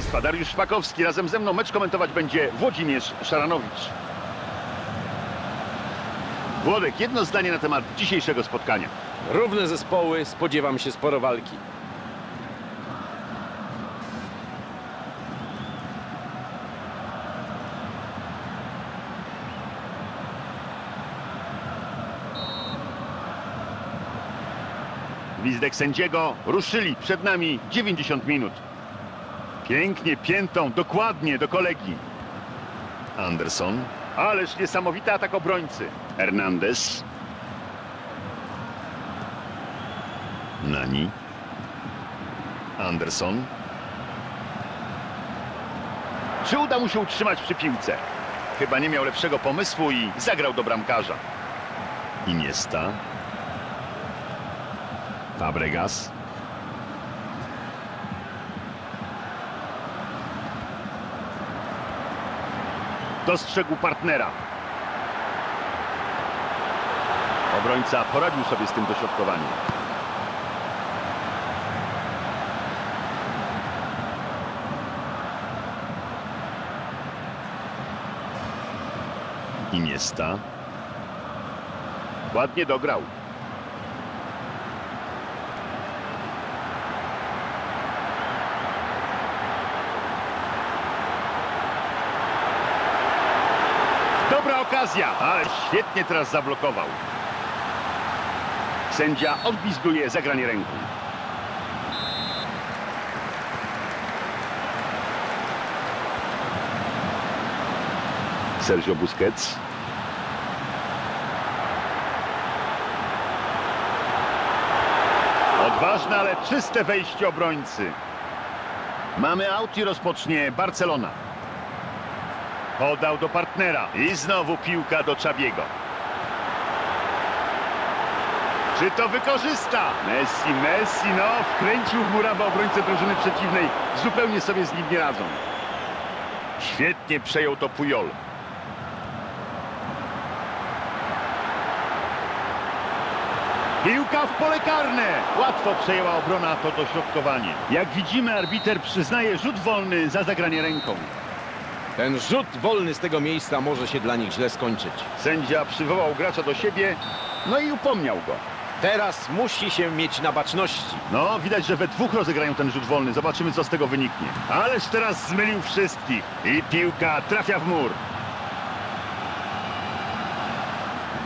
Państwa, Dariusz Szpakowski. Razem ze mną mecz komentować będzie Włodzimierz Szaranowicz. Włodek, jedno zdanie na temat dzisiejszego spotkania. Równe zespoły, spodziewam się sporo walki. Gwizdek sędziego. Ruszyli. Przed nami 90 minut. Pięknie piętą, dokładnie do kolegi. Anderson. Ależ niesamowity atak obrońcy. Hernandez. Nani. Anderson. Czy uda mu się utrzymać przy piłce? Chyba nie miał lepszego pomysłu i zagrał do bramkarza. Iniesta. Fabregas. Dostrzegł partnera. Obrońca poradził sobie z tym dośrodkowaniem. Iniesta. Ładnie dograł. Dobra okazja, ale świetnie teraz zablokował. Sędzia odgwizduje zagranie ręką. Sergio Busquets. Odważne, ale czyste wejście obrońcy. Mamy aut i rozpocznie Barcelona. Podał do partnera. I znowu piłka do Czabiego. Czy to wykorzysta? Messi, Messi, no, wkręcił w murawę obrońcę drużyny przeciwnej. Zupełnie sobie z nim nie radzą. Świetnie przejął to Pujol. Piłka w pole karne. Łatwo przejęła obrona to dośrodkowanie. Jak widzimy, arbiter przyznaje rzut wolny za zagranie ręką. Ten rzut wolny z tego miejsca może się dla nich źle skończyć. Sędzia przywołał gracza do siebie, no i upomniał go. Teraz musi się mieć na baczności. No, widać, że we dwóch rozegrają ten rzut wolny. Zobaczymy, co z tego wyniknie. Ależ teraz zmylił wszystkich. I piłka trafia w mur.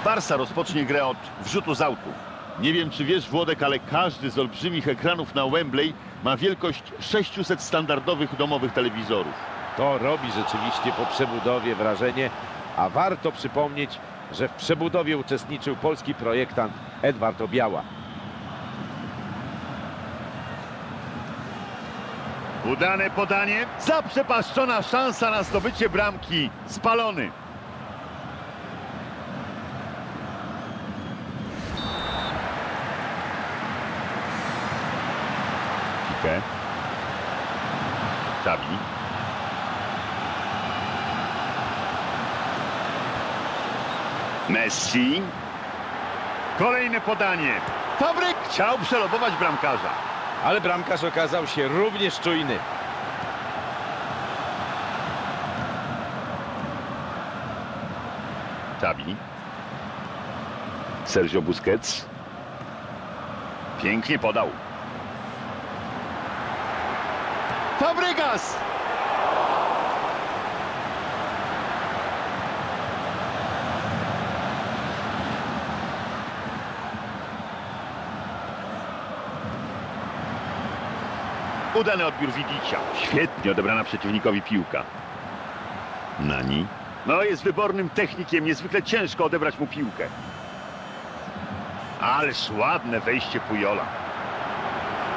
Barsa rozpocznie grę od wrzutu z autu. Nie wiem, czy wiesz, Włodek, ale każdy z olbrzymich ekranów na Wembley ma wielkość 600 standardowych domowych telewizorów. To robi rzeczywiście po przebudowie wrażenie, a warto przypomnieć, że w przebudowie uczestniczył polski projektant Edward Obiała. Udane podanie. Zaprzepaszczona szansa na zdobycie bramki. Spalony. Piqué. Xavi. Messi. Kolejne podanie. Fabryk chciał przelobować bramkarza. Ale bramkarz okazał się również czujny. Xavi. Sergio Busquets. Pięknie podał. Fabregas! Udany odbiór Widicia. Świetnie odebrana przeciwnikowi piłka. Nani. No, jest wybornym technikiem, niezwykle ciężko odebrać mu piłkę. Ależ ładne wejście Pujola.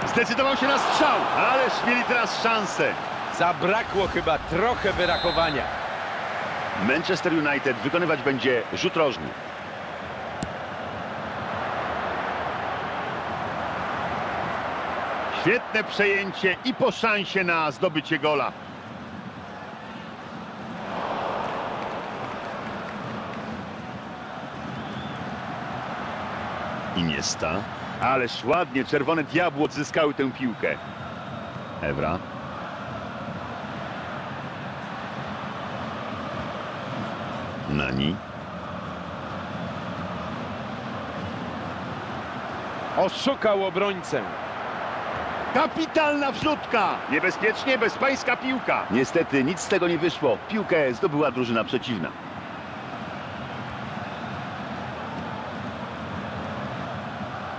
Zdecydował się na strzał, ależ mieli teraz szansę. Zabrakło chyba trochę wyrachowania. Manchester United wykonywać będzie rzut rożny. Świetne przejęcie i po szansie na zdobycie gola. Iniesta. Ależ ładnie czerwone diabło odzyskały tę piłkę. Ewra. Nani. Oszukał obrońcę. Kapitalna wrzutka! Niebezpiecznie bezpańska piłka. Niestety nic z tego nie wyszło. Piłkę zdobyła drużyna przeciwna.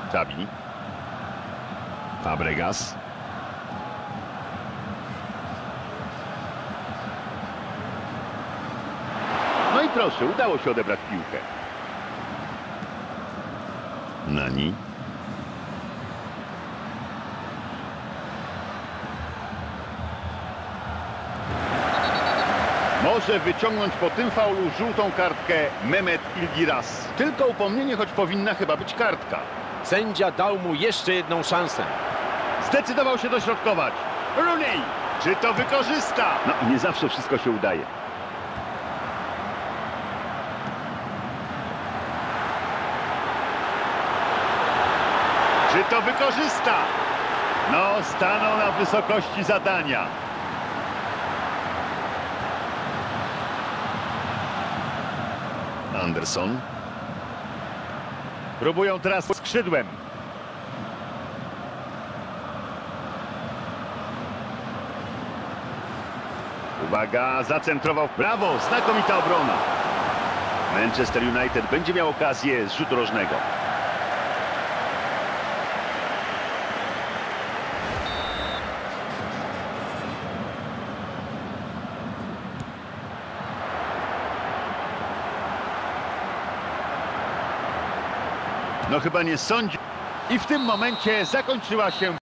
Xabi. Fabregas. No i proszę, udało się odebrać piłkę. Nani. Może wyciągnąć po tym faulu żółtą kartkę Mehmet Ilgiras. Tylko upomnienie, choć powinna chyba być kartka. Sędzia dał mu jeszcze jedną szansę. Zdecydował się dośrodkować. Rooney! Czy to wykorzysta? No, nie zawsze wszystko się udaje. Czy to wykorzysta? No, stanął na wysokości zadania. Anderson. Próbują teraz skrzydłem. Uwaga, zacentrował w prawo, znakomita obrona. Manchester United będzie miał okazję z rzutu rożnego. No chyba nie sądzi. I w tym momencie zakończyła się